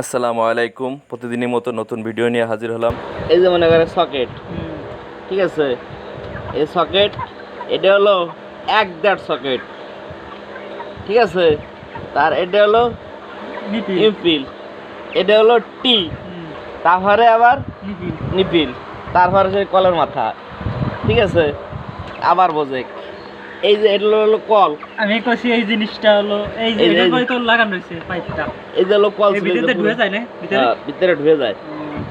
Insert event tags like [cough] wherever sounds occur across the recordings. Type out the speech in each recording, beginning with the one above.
আসসালামু আলাইকুম। প্রতিদিনের মতো নতুন ভিডিও নিয়ে হাজির হলাম। এই যে মনে করে সকেট। ঠিক আছে? এই সকেট এটা হলো এক দেড় সকেট। ঠিক আছে? তার এটা হলো ইমপিল এটা হলো টি। তারপরে আবার নিপিল। তারপরে সেই কলের মাথা। ঠিক আছে? আবার বোঝে। এই যে এটা হলো কল। আমি কইছি এই জিনিসটা হলো এই যে এটা তো লাগানো রয়েছে পাইপটা? এই যে হলো কল ভিতরে ঢুকে যায় না? ভিতরে? হ্যাঁ, ভিতরে ঢুকে যায়।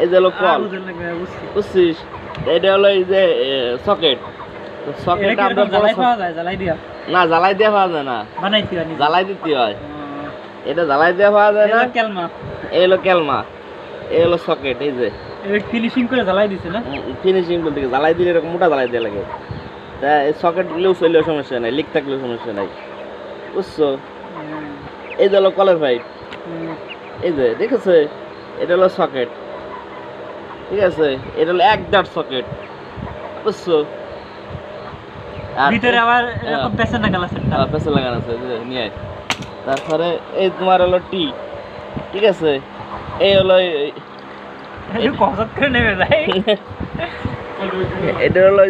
এই যে হলো কল। বুঝছি। বুঝছিস? এটা হলো এই যে সকেট। সকেট আমরা জ্বালাই পাওয়া যায়? জ্বালাই দিয়া? না জ্বালাই দেওয়া পাওয়া যায় না। বানাইতে হয়। জ্বালাই দিতে হয়। এটা জ্বালাই দেওয়া পাওয়া যায় না। এটা কেলমা। এই হলো ক্যালমা এই হলো সকেট এই যে। ফিনিশিং করে জ্বালাই দিছে না? ফিনিশিং বলতে জ্বালাই দিলে এরকম মোটা জ্বালাই দেওয়া লাগে। তা সকেট গুলোও চললেও সমস্যা নাই লিক থাকলেও সমস্যা নাই। বুঝছ? এই যে হলো কলের পাইপ এই যে দেখেছে? এটা হলো সকেট ঠিক আছে? এটা হলো এক দাঁত সকেট বুঝছ? ভিতরে আবার হ্যাঁ। এরকম পেছন না গেল সেটটা হ্যাঁ, লাগানো আছে নিয়ে। তারপরে এই তোমার হলো টি ঠিক আছে? এই হলো [laughs] এটা হলো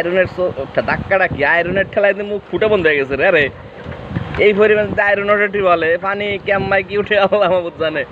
আয়রনের ধাক্কাটা কি? আয়রনের ঠেলায় মুখ ফুটে বন্ধ হয়ে গেছে রে আরে এই পরিমাণ আয়রন ওঠে বলে, পানি কেম্মাই কি উঠে আল্লাহ জানে।